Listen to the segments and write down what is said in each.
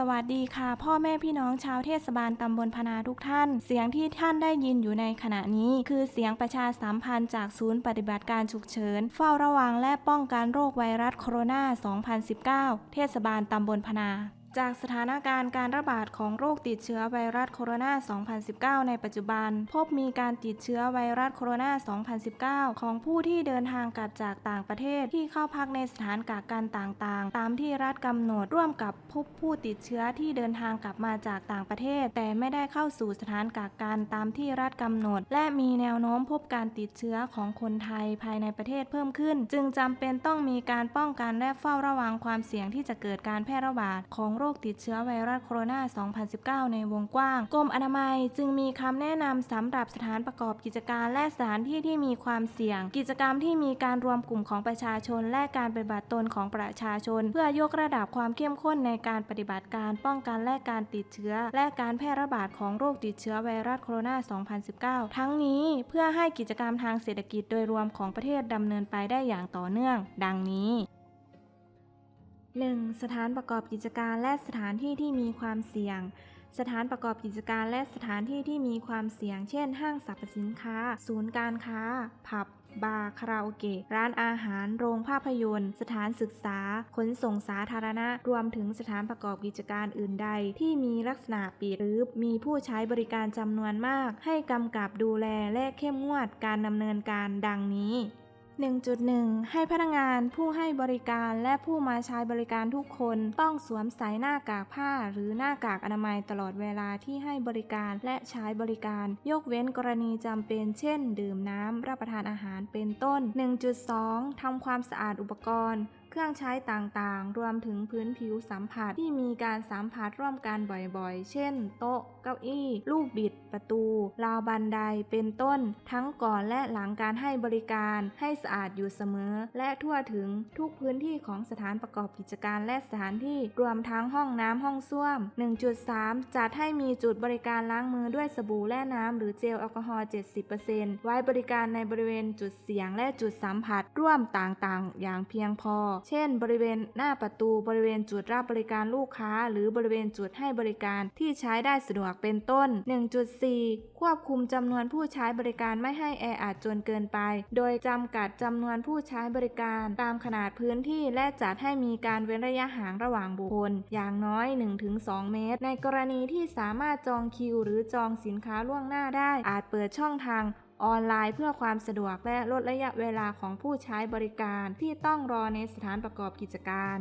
สวัสดีค่ะ พ่อแม่พี่น้องชาวเทศบาลตำบลพนาทุกท่าน เสียงที่ท่านได้ยินอยู่ในขณะนี้ คือเสียงประชาสัมพันธ์จากศูนย์ปฏิบัติการฉุกเฉิน เฝ้าระวังและป้องกันโรคไวรัสโคโรนา 2019 เทศบาลตำบลพนา จากสถานการณ์การระบาดของโรคติดเชื้อไวรัสโคโรนา 2019 ในปัจจุบัน พบมีการติดเชื้อไวรัสโคโรนา 2019 ของผู้ที่เดินทางกลับจากต่างประเทศที่เข้าพักในสถานกักกันต่างๆ ตามที่รัฐกำหนดร่วมกับพบผู้ติดเชื้อที่เดินทางกลับมาจากต่างประเทศ แต่ไม่ได้เข้าสู่สถานกักกันตามที่รัฐกำหนด และมีแนวโน้มพบการติดเชื้อของคนไทยภายในประเทศเพิ่มขึ้น จึงจำเป็นต้องมีการป้องกันและเฝ้าระวังความเสี่ยงที่จะเกิดการแพร่ระบาดของโรคคติดเชื้อไวรัสโคโรนา 2019 ในวงกว้าง กรมอนามัยจึงมีคำแนะนำสำหรับสถานประกอบกิจการและสถานที่ที่มีความเสี่ยง กิจกรรมที่มีการรวมกลุ่มของประชาชน และการปฏิบัติตนของประชาชน เพื่อยกระดับความเข้มข้นในการปฏิบัติการป้องกันและการติดเชื้อ และการแพร่ระบาดของโรคติดเชื้อไวรัสโคโรนา 2019 ทั้งนี้เพื่อให้กิจกรรมทางเศรษฐกิจโดยรวมของประเทศดำเนินไปได้อย่างต่อเนื่อง ดังนี้ 1. สถานประกอบกิจการและสถานที่ที่มีความเสี่ยง สถานประกอบกิจการและสถานที่ที่มีความเสี่ยง เช่น ห้างสรรพสินค้า ศูนย์การค้า ผับบาร์คาราโอเกะ ร้านอาหาร โรงภาพยนตร์ สถานศึกษา ขนส่งสาธารณะ รวมถึงสถานประกอบกิจการอื่นใด ที่มีลักษณะปิดหรือมีผู้ใช้บริการจำนวนมาก ให้กำกับดูแลและเข้มงวดการดำเนินการดังนี้ 1.1 ให้พนักงานผู้ให้บริการและผู้มาใช้บริการทุกคนต้องสวมใส่หน้ากากผ้า หรือหน้ากากอนามัยตลอดเวลาที่ให้บริการและใช้บริการ ยกเว้นกรณีจำเป็น เช่น ดื่มน้ำรับประทานอาหารเป็นต้น 1.2 ทำความสะอาดอุปกรณ์ รื่องใช้ต่างๆ รวมถึงพื้นผิวสัมผัสที่มีการสัมผัสร่วมกันบ่อยๆ เช่น โต๊ะ เก้าอี้ ลูกบิด ประตู ราวบันได เป็นต้น ทั้งก่อนและหลังการให้บริการให้สะอาดอยู่เสมอ และทั่วถึงทุกพื้นที่ของสถานประกอบกิจการและสถานที่รวมทั้งห้องน้ำห้องส้วม 1.3 จัดให้มีจุดบริการล้างมือด้วยสบู่และน้ำหรือเจลแอลกอฮอล์ 70%ไว้บริการในบริเวณจุดเสี่ยงและจุดสัมผัสร่วมต่างๆ อย่างเพียงพอเช่น บริเวณหน้าประตูบริเวณจุดรับบริการลูกค้า หรือบริเวณจุดให้บริการที่ใช้ได้สะดวกเป็นต้น 1.4 ควบคุมจำนวนผู้ใช้บริการไม่ให้แออัดจนเกินไป โดยจำกัดจำนวนผู้ใช้บริการตามขนาดพื้นที่และจัดให้มีการเว้นระยะห่างระหว่างบุคคล อย่างน้อย 1-2 เมตร ในกรณีที่สามารถจองคิว หรือจองสินค้าล่วงหน้าได้อาจเปิดช่องทาง ออนไลน์เพื่อความสะดวกและลดระยะเวลาของผู้ใช้บริการที่ต้องรอในสถานประกอบกิจการ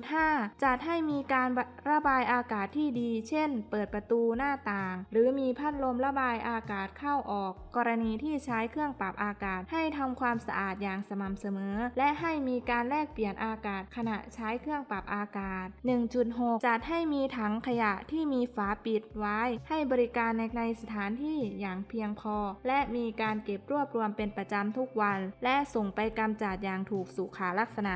1.5 จัดให้มีการระบายอากาศที่ดี เช่น เปิดประตูหน้าต่าง หรือมีพัดลมระบายอากาศเข้าออก กรณีที่ใช้เครื่องปรับอากาศให้ทำความสะอาดอย่างสม่ำเสมอ และให้มีการแลกเปลี่ยนอากาศขณะใช้เครื่องปรับอากาศ 1.6 จัดให้มีถังขยะที่มีฝาปิดไว้ ให้บริการในในสถานที่อย่างเพียงพอ และมีีการเก็บรวบรวมเป็นประจำทุกวัน และส่งไปกำจัดอย่างถูกสุขาลักษณะ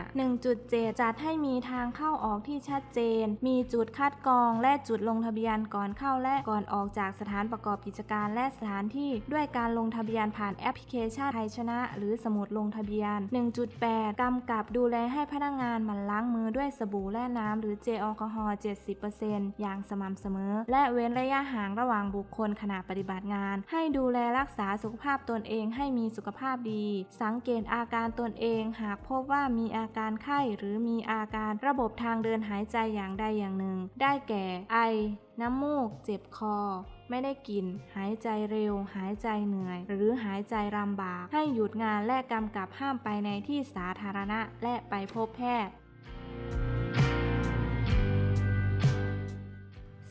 1.7 จัดให้มีทางเข้าออกที่ชัดเจน มีจุดคัดกรอง และจุดลงทะเบียนก่อนเข้าและก่อนออกจากสถานประกอบกิจการและสถานที่ด้วยการลงทะเบียนผ่านแอปพลิเคชันไทยชนะ หรือสมุดลงทะเบียน 1.8 กำกับดูแลให้พนักงานหมั่นล้างมือด้วยสบู่และน้ำหรือเจลแอลกอฮอล์ 70%อย่างสม่ำเสมอ และเว้นระยะห่างระหว่างบุคคลขณะปฏิบัติงาน ให้ดูแลรักษาสุขภาพตนเองให้มีสุขภาพดี สังเกตอาการตนเอง หากพบว่ามีอาการไข้หรือมีอาการระบบทางเดินหายใจอย่างใดอย่างหนึ่ง ได้แก่ ไอ น้ำมูก เจ็บคอไม่ได้กลิ่นหายใจเร็ว หายใจเหนื่อย หรือหายใจลำบาก ให้หยุดงานและกำกับห้ามไปในที่สาธารณะ และไปพบแพทย์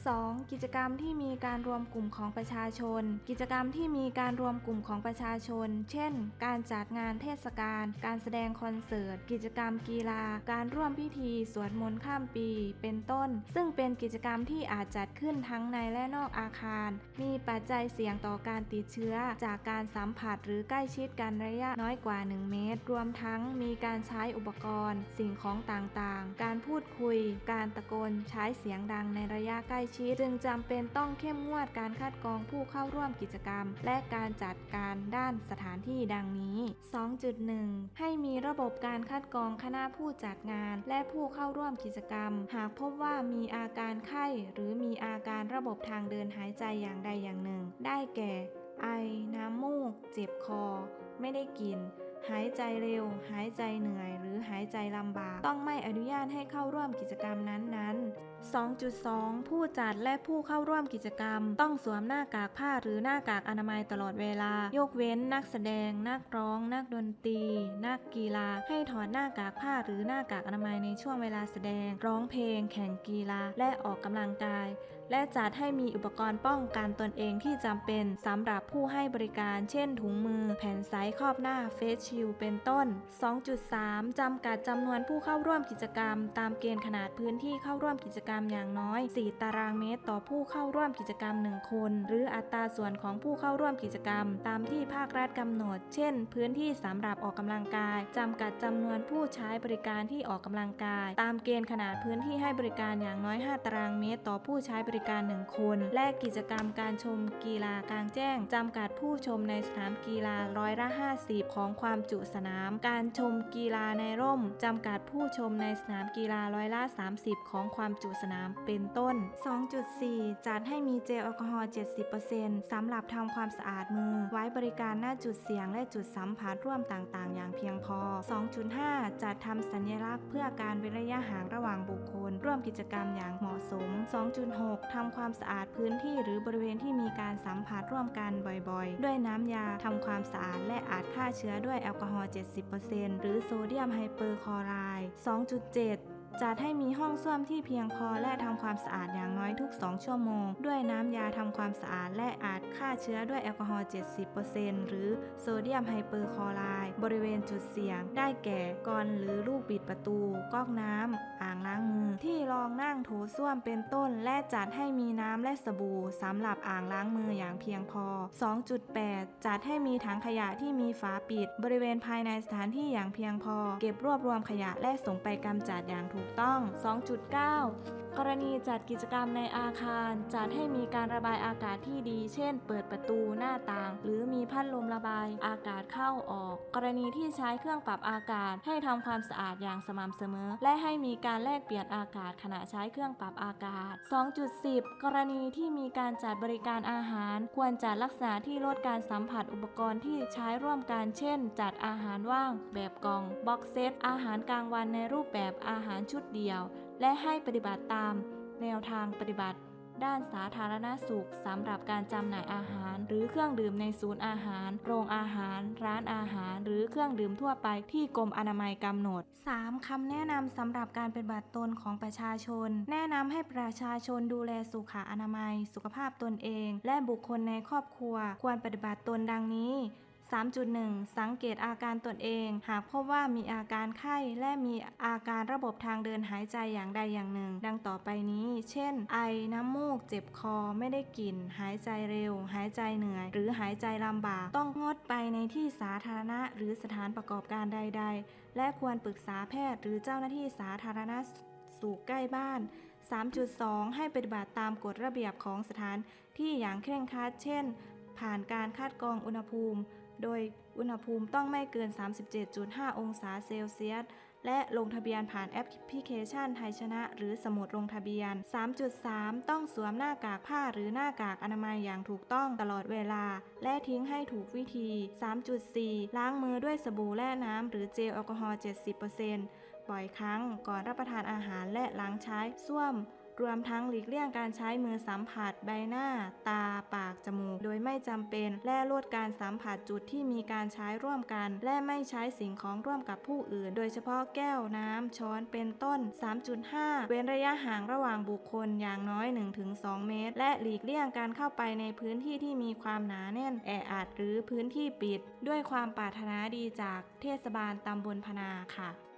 2. กิจกรรมที่มีการรวมกลุ่มของประชาชน กิจกรรมที่มีการรวมกลุ่มของประชาชน เช่น การจัดงานเทศกาล การแสดงคอนเสิร์ต กิจกรรมกีฬา การร่วมพิธีสวดมนต์ข้ามปี เป็นต้น ซึ่งเป็นกิจกรรมที่อาจจัดขึ้นทั้งในและนอกอาคาร มีปัจจัยเสี่ยงต่อการติดเชื้อ จากการสัมผัสหรือใกล้ชิดกันระยะน้อยกว่า 1 เมตร รวมทั้งมีการใช้อุปกรณ์ สิ่งของต่างๆ การพูดคุย การตะโกน ใช้เสียงดังในระยะใกล้ชิดจึงจำเป็นต้องเข้มงวดการคัดกรองผู้เข้าร่วมกิจกรรม และการจัดการด้านสถานที่ดังนี้ 2.1 ให้มีระบบการคัดกรองคณะผู้จัดงาน และผู้เข้าร่วมกิจกรรม หากพบว่ามีอาการไข้ หรือมีอาการระบบทางเดินหายใจอย่างใดอย่างหนึ่ง ได้แก่ ไอ น้ำมูก เจ็บคอ ไม่ได้กิน หายใจเร็ว หายใจเหนื่อย หรือหายใจลำบาก ต้องไม่อนุญาตให้เข้าร่วมกิจกรรมนั้นๆ2.2 ผู้จัดและผู้เข้าร่วมกิจกรรม ต้องสวมหน้ากากผ้าหรือหน้ากากอนามัยตลอดเวลา ยกเว้นนักแสดง นักร้อง นักดนตรี นักกีฬา ให้ถอดหน้ากากผ้าหรือหน้ากากอนามัยในช่วงเวลาแสดง ร้องเพลง แข่งกีฬา และออกกำลังกาย และจัดให้มีอุปกรณ์ป้องกันตนเองที่จำเป็นสำหรับผู้ให้บริการ เช่น ถุงมือ แผ่นใสครอบหน้าเฟสชิลเป็นต้น 2.3 จำกัดจำนวนผู้เข้าร่วมกิจกรรม ตามเกณฑ์ขนาดพื้นที่เข้าร่วมกิจกรรมอย่างน้อย 4 ตารางเมตร ต่อผู้เข้าร่วมกิจกรรม 1 คน หรืออัตราส่วนของผู้เข้าร่วมกิจกรรม ตามที่ภาครัฐกำหนด เช่น พื้นที่สำหรับออกกำลังกายจำกัดจำนวนผู้ใช้บริการที่ออกกำลังกาย ตามเกณฑ์ขนาดพื้นที่ให้บริการอย่างน้อย 5 ตารางเมตร ต่อผู้ใช้บริการ 1 คน และกิจกรรมการชมกีฬากลางแจ้งจำกัดผู้ชมในสนามกีฬาร้อยละ 50 ของความจุสนาม การชมกีฬาในร่มจำกัดผู้ชมในสนามกีฬาร้อยละ 30 ของความจุสนามเป็นต้น 2.4 จัดให้มีเจลแอลกอฮอล์ 70%สำหรับทำความสะอาดมือ ไว้บริการหน้าจุดเสี่ยงและจุดสัมผัสร่วมต่างๆ อย่างเพียงพอ 2.5 จัดทำสัญลักษณ์เพื่อการเว้นระยะห่างระหว่างบุคคล ร่วมกิจกรรมอย่างเหมาะสม 2.6ทำความสะอาดพื้นที่หรือบริเวณที่มีการสัมผัสร่วมกันบ่อยๆ ด้วยน้ำยาทำความสะอาดและอาจฆ่าเชื้อด้วยแอลกอฮอล์ 70%หรือโซเดียมไฮเปอร์คลอไรด์2.7 จัดให้มีห้องส้วมที่เพียงพอและทำความสะอาดอย่างน้อยทุก 2 ชั่วโมง ด้วยน้ำยาทำความสะอาดและอาจฆ่าเชื้อด้วยแอลกอฮอล์ 70%หรือโซเดียมไฮเปอร์คลอไรด์บริเวณจุดเสี่ยง ได้แก่กรอนหรือลูกบิดประตู ก๊อกน้ำ อ่างล้างมือ ที่รองนั่งโถส้วมเป็นต้น และจัดให้มีน้ำและสบู่สำหรับอ่างล้างมืออย่างเพียงพอ 2.8 จัดให้มีถังขยะที่มีฝาปิด บริเวณภายในสถานที่อย่างเพียงพอ เก็บรวบรวมขยะและส่งไปกำจัดอย่างถูกต้อง 2.9 กรณีจัดกิจกรรมในอาคาร จัดให้มีการระบายอากาศที่ดี เช่น เปิดประตูหน้าต่าง หรือมีพัดลมระบายอากาศเข้าออก กรณีที่ใช้เครื่องปรับอากาศ ให้ทำความสะอาดอย่างสม่ำเสมอ และให้มีการแลกเปลี่ยนอากาศขณะใช้เครื่องปรับอากาศ 2.10 กรณีที่มีการจัดบริการอาหาร ควรจัดลักษณะที่ลดการสัมผัสอุปกรณ์ที่ใช้ร่วมกัน เช่น จัดอาหารว่าง แบบกล่องบ็อกเซตอาหารกลางวันในรูปแบบอาหารชุดเดียว และให้ปฏิบัติตามแนวทางปฏิบัติ ด้านสาธารณสุขสำหรับการจำหน่ายอาหาร หรือเครื่องดื่มในศูนย์อาหาร โรงอาหาร ร้านอาหาร หรือเครื่องดื่มทั่วไปที่กรมอนามัยกำหนด 3. คำแนะนำสำหรับการปฏิบัติตนของประชาชน แนะนำให้ประชาชนดูแลสุขอนามัย สุขภาพตนเอง และบุคคลในครอบครัว ควรปฏิบัติตนดังนี้ 3.1 สังเกตอาการตนเอง หากพบว่ามีอาการไข้และมีอาการระบบทางเดินหายใจอย่างใดอย่างหนึ่ง ดังต่อไปนี้ เช่น ไอ น้ำมูก เจ็บคอ ไม่ได้กลิ่น หายใจเร็ว หายใจเหนื่อย หรือหายใจลำบาก ต้องงดไปในที่สาธารณะ หรือสถานประกอบการใด ๆ และควรปรึกษาแพทย์ หรือเจ้าหน้าที่สาธารณสุขใกล้บ้าน 3.2 ให้ปฏิบัติตามกฎระเบียบของสถานที่อย่างเคร่งครัด เช่น ผ่านการคัดกรองอุณหภูมิ โดยอุณหภูมิต้องไม่เกิน 37.5 องศาเซลเซียส และลงทะเบียนผ่านแอปพลิเคชันไทยชนะ หรือสมุดลงทะเบียน 3.3 ต้องสวมหน้ากากผ้าหรือหน้ากากอนามัยอย่างถูกต้องตลอดเวลา และทิ้งให้ถูกวิธี 3.4 ล้างมือด้วยสบู่และน้ำ หรือเจลแอลกอฮอล์ 70%บ่อยครั้งก่อนรับประทานอาหารและล้างใช้ส้วม รวมทั้งหลีกเลี่ยงการใช้มือสัมผัสใบหน้า ตา ปาก จมูก โดยไม่จำเป็น และลดการสัมผัสจุดที่มีการใช้ร่วมกัน และไม่ใช้สิ่งของร่วมกับผู้อื่น โดยเฉพาะแก้วน้ำช้อนเป็นต้น 3.5 เว้นระยะห่างระหว่างบุคคลอย่างน้อย 1-2 เมตร และหลีกเลี่ยงการเข้าไปในพื้นที่ที่มีความหนาแน่น แออัดหรือพื้นที่ปิด ด้วยความปรารถนาดีจากเทศบาลตำบลพนาค่ะ